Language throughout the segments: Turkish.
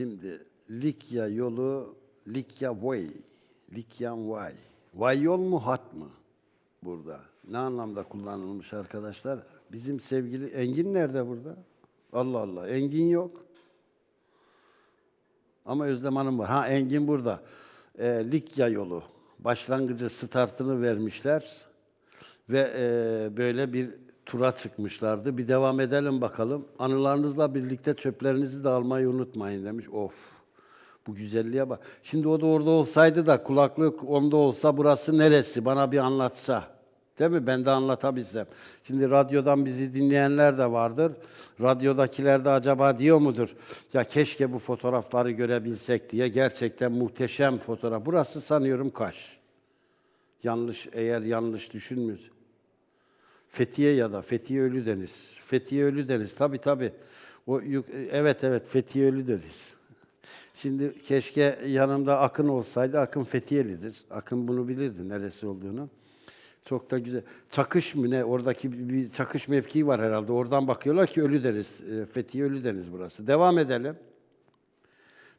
Şimdi Likya yolu Likya Way. Likyan Way. Vay yol mu hat mı burada? Ne anlamda kullanılmış arkadaşlar? Bizim sevgili Engin nerede burada? Allah Allah. Engin yok. Ama Özlem Hanım var. Ha Engin burada. Ee, Likya yolu. Başlangıcı startını vermişler. Ve e, böyle bir tura çıkmışlardı. Bir devam edelim bakalım. Anılarınızla birlikte çöplerinizi de almayı unutmayın demiş. Of. Bu güzelliğe bak. Şimdi o da orada olsaydı da kulaklık onda olsa burası neresi? Bana bir anlatsa. Değil mi? Ben de anlatabilsem. Şimdi radyodan bizi dinleyenler de vardır. Radyodakiler de acaba diyor mudur? Ya keşke bu fotoğrafları görebilsek diye. Gerçekten muhteşem fotoğraf. Burası sanıyorum Kaş. Yanlış, eğer yanlış düşünmüyoruz. Fethiye ya da Fethiye Ölüdeniz. Fethiye Ölüdeniz tabi tabi. O evet evet Fethiye Ölüdeniz. Şimdi keşke yanımda Akın olsaydı. Akın Fethiyelidir. Akın bunu bilirdi neresi olduğunu. Çok da güzel. Çakış mı ne? Oradaki bir- bir çakış mevkii var herhalde. Oradan bakıyorlar ki Ölüdeniz. E, Fethiye Ölüdeniz burası. Devam edelim.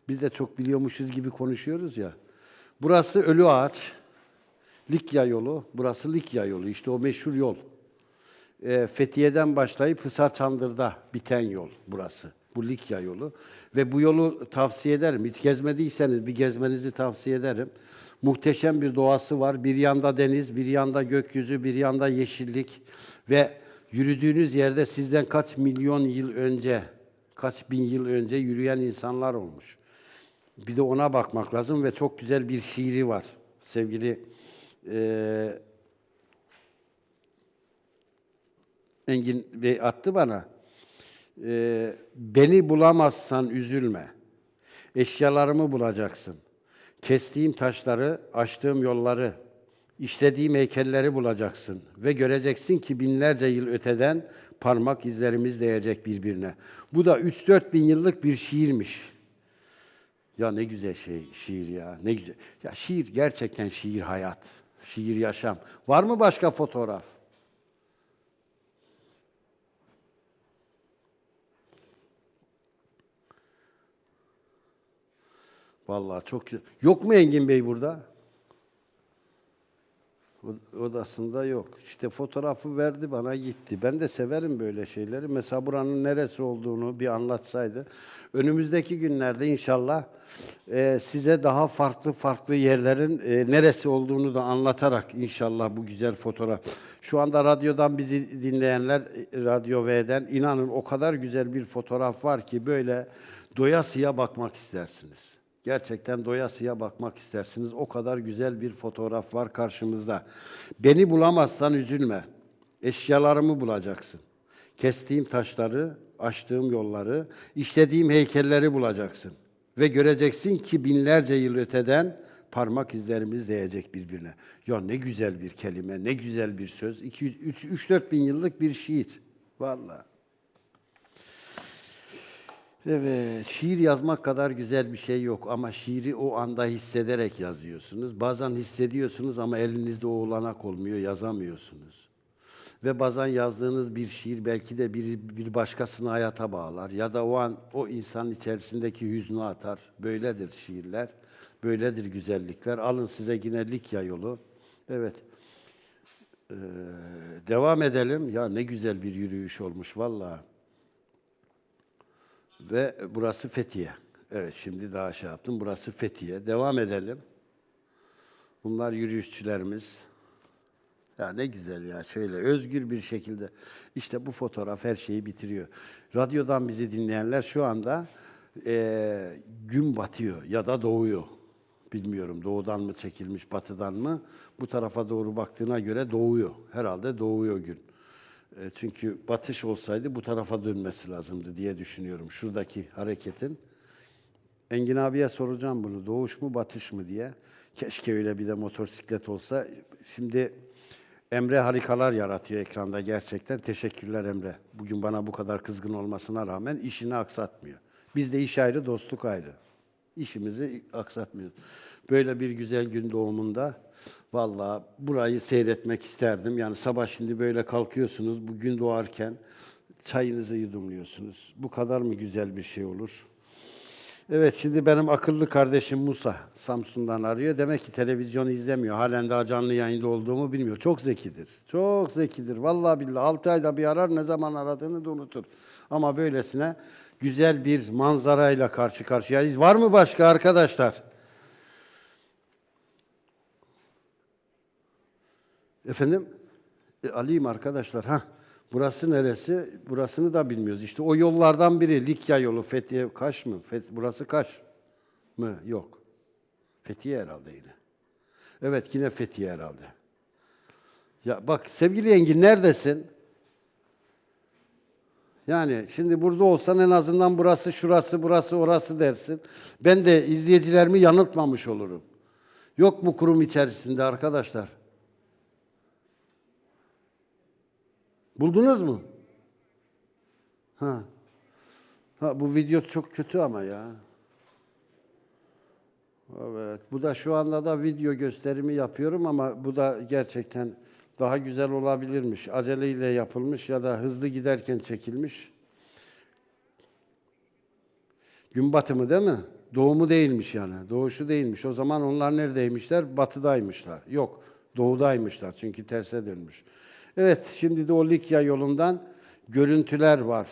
Biz de çok biliyormuşuz gibi konuşuyoruz ya. Burası Ölü Ağaç. Likya yolu. Burası Likya yolu. İşte o meşhur yol. E, Fethiye'den başlayıp Hisar Çandır'da biten yol burası. Bu Likya yolu. Ve bu yolu tavsiye ederim. Hiç gezmediyseniz bir gezmenizi tavsiye ederim. Muhteşem bir doğası var. Bir yanda deniz, bir yanda gökyüzü, bir yanda yeşillik. Ve yürüdüğünüz yerde sizden kaç milyon yıl önce, kaç bin yıl önce yürüyen insanlar olmuş. Bir de ona bakmak lazım ve çok güzel bir şiiri var. Sevgili eee Engin Bey attı bana. Ee, beni bulamazsan üzülme. Eşyalarımı bulacaksın. Kestiğim taşları, açtığım yolları, işlediğim heykelleri bulacaksın. Ve göreceksin ki binlerce yıl öteden parmak izlerimiz değecek birbirine. Bu da 3-4 bin yıllık bir şiirmiş. Ya ne güzel şey şiir ya. Ne güzel. Ya şiir gerçekten şiir hayat. Şiir yaşam. Var mı başka fotoğraf? Vallahi çok. Yok mu Engin Bey burada? Odasında yok. İşte fotoğrafı verdi bana gitti. Ben de severim böyle şeyleri. Mesela buranın neresi olduğunu bir anlatsaydı. Önümüzdeki günlerde inşallah e, size daha farklı farklı yerlerin e, neresi olduğunu da anlatarak inşallah bu güzel fotoğraf. Şu anda radyodan bizi dinleyenler, e, Radyo V'den inanın o kadar güzel bir fotoğraf var ki böyle doyasıya bakmak istersiniz. Gerçekten doyasıya bakmak istersiniz. O kadar güzel bir fotoğraf var karşımızda. Beni bulamazsan üzülme. Eşyalarımı bulacaksın. Kestiğim taşları, açtığım yolları, işlediğim heykelleri bulacaksın. Ve göreceksin ki binlerce yıl öteden parmak izlerimiz değecek birbirine. Ya ne güzel bir kelime, ne güzel bir söz. 3-4 bin yıllık bir şiir. Vallahi. Evet, şiir yazmak kadar güzel bir şey yok ama şiiri o anda hissederek yazıyorsunuz. Bazen hissediyorsunuz ama elinizde o olanak olmuyor, yazamıyorsunuz. Ve bazen yazdığınız bir şiir belki de bir, bir başkasını hayata bağlar ya da o an o insanın içerisindeki hüznü atar. Böyledir şiirler, böyledir güzellikler. Alın size yine Likya yolu. Evet. Ee, devam edelim. Ya ne güzel bir yürüyüş olmuş vallahi. Ve burası Fethiye. Evet şimdi daha şey yaptım. Burası Fethiye. Devam edelim. Bunlar yürüyüşçülerimiz. Ya ne güzel ya şöyle özgür bir şekilde. İşte bu fotoğraf her şeyi bitiriyor. Radyodan bizi dinleyenler şu anda eee, gün batıyor ya da doğuyor. Bilmiyorum doğudan mı çekilmiş, batıdan mı? Bu tarafa doğru baktığına göre doğuyor. Herhalde doğuyor gün. E, Çünkü batış olsaydı bu tarafa dönmesi lazımdı diye düşünüyorum. Şuradaki hareketin. Engin abiye soracağım bunu. Doğuş mu batış mı diye. Keşke öyle bir de motosiklet olsa. Şimdi Emre harikalar yaratıyor ekranda gerçekten. Teşekkürler Emre. Bugün bana bu kadar kızgın olmasına rağmen işini aksatmıyor. Bizde iş ayrı, dostluk ayrı. İşimizi aksatmıyoruz. Böyle bir güzel gün doğumunda vallahi burayı seyretmek isterdim. Yani sabah şimdi böyle kalkıyorsunuz, bu gün doğarken çayınızı yudumluyorsunuz. Bu kadar mı güzel bir şey olur? Evet şimdi benim akıllı kardeşim Musa Samsun'dan arıyor. Demek ki televizyonu izlemiyor. Halen daha canlı yayında olduğumu bilmiyor. Çok zekidir. Çok zekidir. Vallahi billahi 6 ayda bir arar ne zaman aradığını da unutur. Ama böylesine güzel bir manzarayla karşı karşıyayız. Var mı başka arkadaşlar? Efendim? E, alayım arkadaşlar. Ha. Burası neresi? Burasını da bilmiyoruz. İşte o yollardan biri Likya yolu. Fethiye Kaş mı? Fet- burası Kaş mı? Yok. Fethiye herhalde yine. Evet yine Fethiye herhalde. Ya bak sevgili Engin neredesin? Yani şimdi burada olsan en azından burası şurası burası orası dersin. Ben de izleyicilerimi yanıltmamış olurum. Yok mu kurum içerisinde arkadaşlar? Buldunuz mu? Ha. Ha bu video çok kötü ama ya. Evet. Bu da şu anda da video gösterimi yapıyorum ama bu da gerçekten daha güzel olabilirmiş. Aceleyle yapılmış ya da hızlı giderken çekilmiş. Gün batımı değil mi? Doğumu değilmiş yani. Doğuşu değilmiş. O zaman onlar neredeymişler? Batıdaymışlar. Yok, doğudaymışlar. Çünkü terse dönmüş. Evet, şimdi de o Likya yolundan görüntüler var.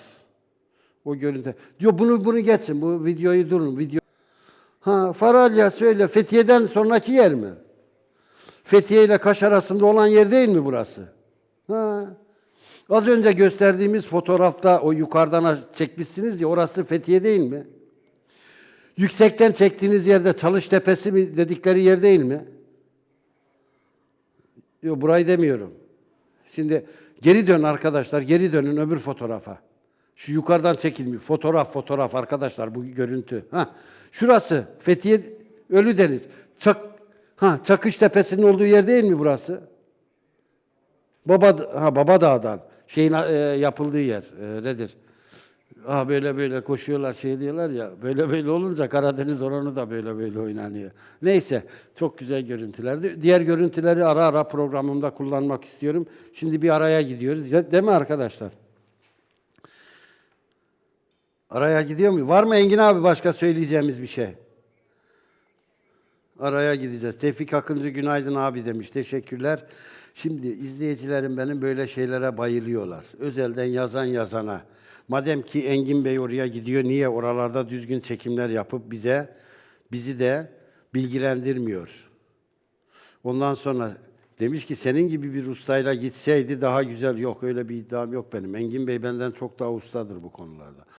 O görüntü. Diyor bunu bunu geçin. Bu videoyu durun. Video. Ha, Faralya söyle. Fethiye'den sonraki yer mi? Fethiye ile Kaş arasında olan yer değil mi burası? Ha. Az önce gösterdiğimiz fotoğrafta o yukarıdan çekmişsiniz ya orası Fethiye değil mi? Yüksekten çektiğiniz yerde Çalış Tepesi mi dedikleri yer değil mi? Yok burayı demiyorum. Şimdi geri dön arkadaşlar, geri dönün öbür fotoğrafa. Şu yukarıdan çekilmiş fotoğraf fotoğraf arkadaşlar bu görüntü. Ha, şurası Fethiye Ölüdeniz. Çak ha Çakış Tepesi'nin olduğu yer değil mi burası? Baba ha Baba Dağ'dan şeyin e, yapıldığı yer e, nedir? Ah böyle böyle koşuyorlar şey diyorlar ya böyle böyle olunca Karadeniz oranı da böyle böyle oynanıyor. Neyse çok güzel görüntülerdi. Diğer görüntüleri ara ara programımda kullanmak istiyorum. Şimdi bir araya gidiyoruz. Değil mi arkadaşlar? Araya gidiyor mu? Var mı Engin abi başka söyleyeceğimiz bir şey? Araya gideceğiz. Tevfik Akıncı günaydın abi demiş. Teşekkürler. Şimdi izleyicilerim benim böyle şeylere bayılıyorlar. Özelden yazan yazana. Madem ki Engin Bey oraya gidiyor, niye oralarda düzgün çekimler yapıp bize, bizi de bilgilendirmiyor? Ondan sonra demiş ki senin gibi bir ustayla gitseydi daha güzel. Yok öyle bir iddiam yok benim. Engin Bey benden çok daha ustadır bu konularda.